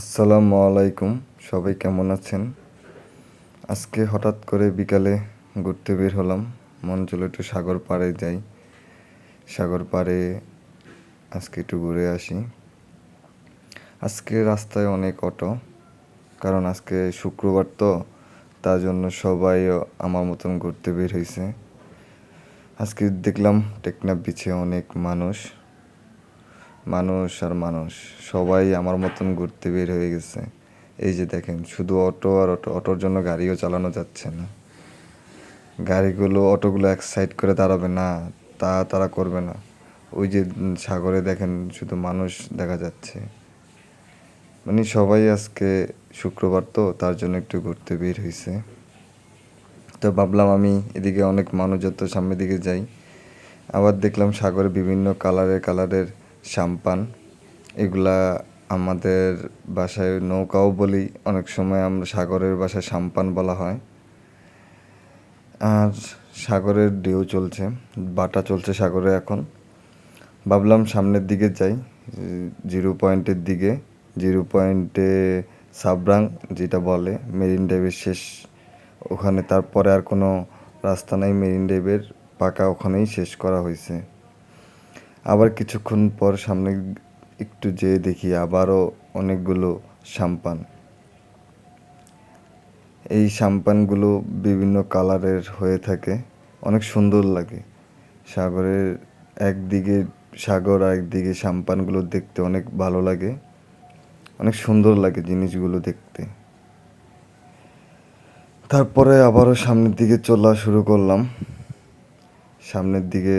আসসালামু আলাইকুম। সবাই কেমন আছেন? আজকে হঠাৎ করে বিকালে ঘুরতে বের হলাম। মন চলো একটু সাগর পাড়ে যাই। সাগর পাড়ে আজকে একটু ঘুরে আসি। আজকে রাস্তায় অনেক অটো, কারণ আজকে শুক্রবার তো, তার জন্য সবাই আমার মতন ঘুরতে বের হয়েছে আজকে দেখলাম টেকনাফ বিচে অনেক মানুষ। মানুষ আর মানুষ। সবাই আমার মতন ঘুরতে বের হয়ে গেছে। এই যে দেখেন, শুধু অটো আর অটো, অটোর জন্য গাড়িও চালানো যাচ্ছে না। গাড়িগুলো, অটোগুলো এক সাইড করে দাঁড়াবে না, তা তারা করবে না। ওই যে সাগরে দেখেন, শুধু মানুষ দেখা যাচ্ছে। মানে সবাই আজকে শুক্রবার তো, তার জন্য একটু ঘুরতে বের হয়েছে তো ভাবলাম আমি এদিকে অনেক মানুষ যত সামনের দিকে যাই। আবার দেখলাম সাগরে বিভিন্ন কালারের কালারের সাম্পান এগুলা আমাদের বাসায় নৌকাও বলি, অনেক সময় আমরা সাগরের বাসায় সাম্পান বলা হয়। আর সাগরের ঢেউ চলছে, বাটা চলছে সাগরে এখন। ভাবলাম সামনের দিকে যাই, জিরো পয়েন্টের দিকে, জিরো পয়েন্টে সাবরাং যেটা বলে, মেরিন ড্রাইভের শেষ, ওখানে তারপরে আর কোনো রাস্তা নাই, মেরিন ড্রাইভের পাকা ওখানেই শেষ করা হয়েছে। আবার কিছুক্ষণ পর সামনে একটু যেয়ে দেখি আবারও অনেকগুলো সাম্পান। এই সাম্পানগুলো বিভিন্ন কালারের হয়ে থাকে। অনেক সুন্দর লাগে। সাগরের একদিকে সাগর আর একদিকে সাম্পানগুলো দেখতে অনেক ভালো লাগে। অনেক সুন্দর লাগে জিনিসগুলো দেখতে। তারপরে আবারও সামনের দিকে চলা শুরু করলাম। সামনের দিকে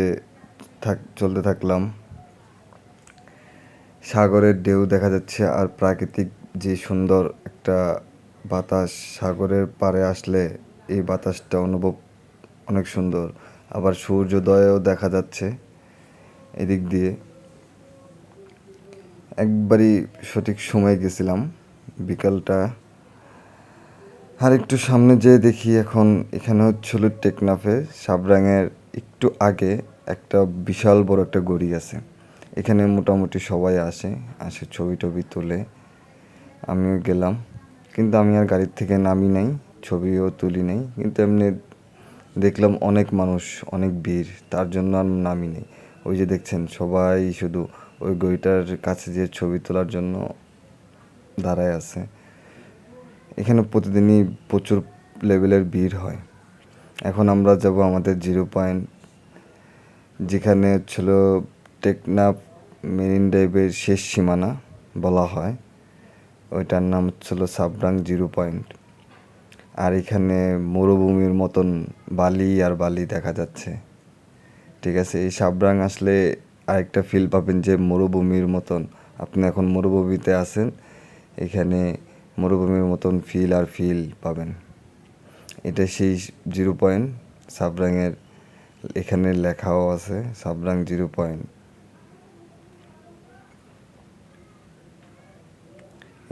থাক, চলতে থাকলাম। সাগরের ঢেউ দেখা যাচ্ছে আর প্রাকৃতিক যে সুন্দর একটা বাতাস সাগরের পাড়ে আসলে এই বাতাসটা অনুভব অনেক সুন্দর। আবার সূর্যোদয়ও দেখা যাচ্ছে এদিক দিয়ে। একবারই সঠিক সময় গেছিলাম বিকালটা। আর একটু সামনে যেয়ে দেখি এখন এখানে হচ্ছিল টেকনাফে, সাবরাঙের একটু আগে একটা বিশাল বড় একটা গড়ি আছে। এখানে মোটামুটি সবাই আসে আসে ছবি টবি তোলে। আমিও গেলাম। কিন্তু আমি আর গাড়ির থেকে নামি নাই, ছবিও তুলি নাই। কিন্তু এমনি দেখলাম অনেক মানুষ, অনেক ভিড়, তার জন্য আর নামি নেই। ওই যে দেখছেন, সবাই শুধু ওই গড়িটার কাছে যে ছবি তোলার জন্য দাঁড়ায় আছে। এখানে প্রতিদিনই প্রচুর লেভেলের ভিড় হয়। এখন আমরা যাব আমাদের জিরো পয়েন্ট যেখানে ছিল টেকনাফ মেরিন ড্রাইভের শেষ সীমানা বলা হয়। ওইটার নাম হচ্ছিল সাবরাং জিরো পয়েন্ট। আর এখানে মরুভূমির মতন বালি আর বালি দেখা যাচ্ছে। ঠিক আছে, এই সাবরাং আসলে আরেকটা ফিল পাবেন যে মরুভূমির মতন। আপনি এখন মরুভূমিতে আছেন, এখানে মরুভূমির মতন ফিল আর ফিল পাবেন। এটা সেই জিরো পয়েন্ট সাবরাংয়ের এখানে লেখাও আছে, সাবরাং জিরো পয়েন্ট।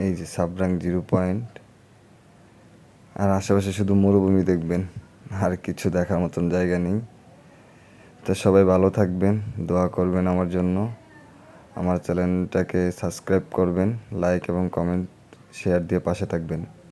এই যে সাবরাং জিরো পয়েন্ট। আর আশেপাশে শুধু মরুভূমি দেখবেন, আর কিছু দেখার মতন জায়গা নেই। তো সবাই ভালো থাকবেন, দোয়া করবেন আমার জন্য। আমার চ্যানেলটাকে সাবস্ক্রাইব করবেন, লাইক এবং কমেন্ট শেয়ার দিয়ে পাশে থাকবেন।